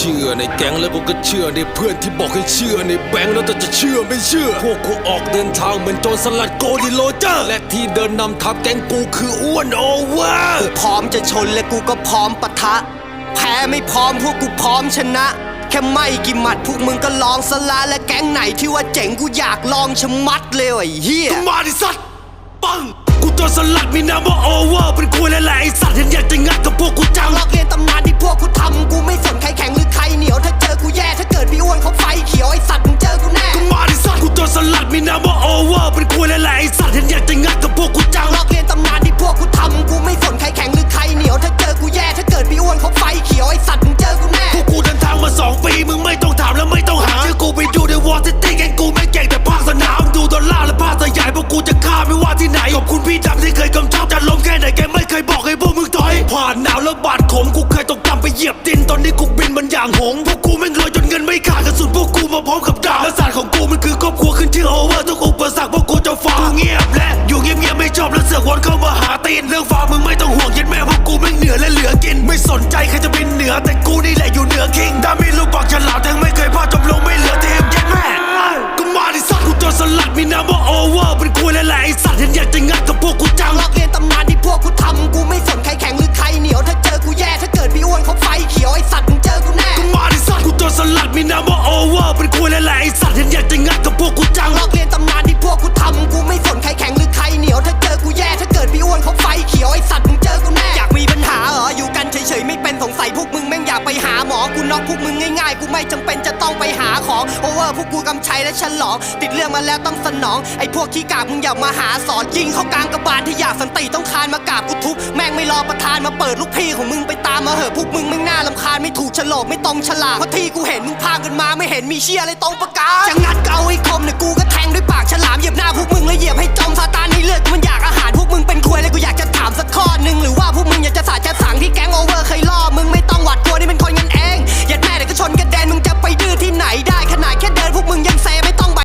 ชื่อในแก๊งแล้วกูก็เชื่อในเพื่อนที่บอกให้เชื่อในแบงค์แล้วแต่จะเชื่อไม่เชื่อ พวกกูออกเดินทางเหมือนโจรสลัดโกดิโลเจอร์และที่เดินนำทัพแก๊งกูคืออ้วนโอเวอร์พร้อมจะชนและกูก็พร้อมปะทะ แพ้ไม่พร้อมพวกกูพร้อมชนะ แค่ไม่กี่หมัดพวกมึงก็ลองสละและแก๊งไหนที่ว่าเจ๋งกูอยากลองชะมัดเลยไอ้เหี้ยก็มาดิสัตว์ปังกูตัวสลัดมีนามว่าโอเวอร์เป็นกูและแหละไอสัตว์เห็นอยากจะงัดกับพวกกูจังลอกเรียนตำนานที่พวกกูทำกู กูจะฆ่าไม่ว่าที่ไหนขอบคุณพี่ดำที่เคยกำชับจะล้มแค่ไหนแกไม่เคยบอกให้พวกมึงถอย ผ่านหนาวแล้วบาดขมกูเคยต้องกำไปเหยียบดิน ตอนนี้กูบินมันอย่างหงพวกกูแม่งรวยจนเงินไม่ขาดกระสุนพวกกูมาพร้อมกับดาบและศาสตร์ของกูมันคือครอบครัวขึ้นชื่อโอเวอร์ทุกอุปสรรคพวกกูจะฝ่ากูเงียบและอยู่เงียบๆไม่ชอบแล้วเสือกวนเข้ามาหาตีนเรื่องฟ้ามึงไม่ต้องห่วงยันแม่พวกกูแม่เหนือและเหลือกิน ไม่สนใจใครจะเป็นเหนือแต่กูนี่แหละอยู่เหนือคิงดา มีนามว่าโอเวอร์เป็นกูและแหละไอสัตว์เห็นอยากจะงัดกับพวกกูจังลอกเรียนตำนานที่พวกกูทำกูไม่สนใครแข็งหรือใครเหนียวถ้าเจอกูแย่ถ้าเกิดพี่อ้วนเขาไฟเขียวไอสัตว์มึงเจอกูแน่อยากมีปัญหาเหรออยู่กันเฉยๆไม่เป็นสงสัยพวกมึง ไปหาหมอกูน็อกพวกมึงง่ายๆ กูไม่จำเป็นจะต้องไปหาของโอเวอร์พวกกูกำชัยและฉลอง ติดเรื่องมาแล้วต้องสนอง ไอ้พวกขี้กากมึงอย่ามาหาสอนยิงเข้ากลางกระบาลที่อยากสันติต้องคานมากราบกูทุบแม่งไม่รอประธานมาเปิดลูกพี่ของมึงไปตามมาเหอะพวกมึงไม่น่าลำคาญไม่ถูกฉลอกไม่ต้องฉลาดเพราะที่กูเห็นมึงพากันมาไม่เห็นมีเชี่ยอะไรต้องประกาศจะงัดเกาไอ้คมเนี่ยกูก็แทงด้วยปากฉลามเหยียบหน้าพวกมึงแล้วเหยียบให้จมซาตานให้เลือดมันอยากอาหารพวกมึงเป็นควยเลยกูอยากจะถามสักข้อหนึ่งหรือว่าพวกมึงอยากจะสาดจะสังที่แก๊งโอเวอร์เคยล่อมึงไม่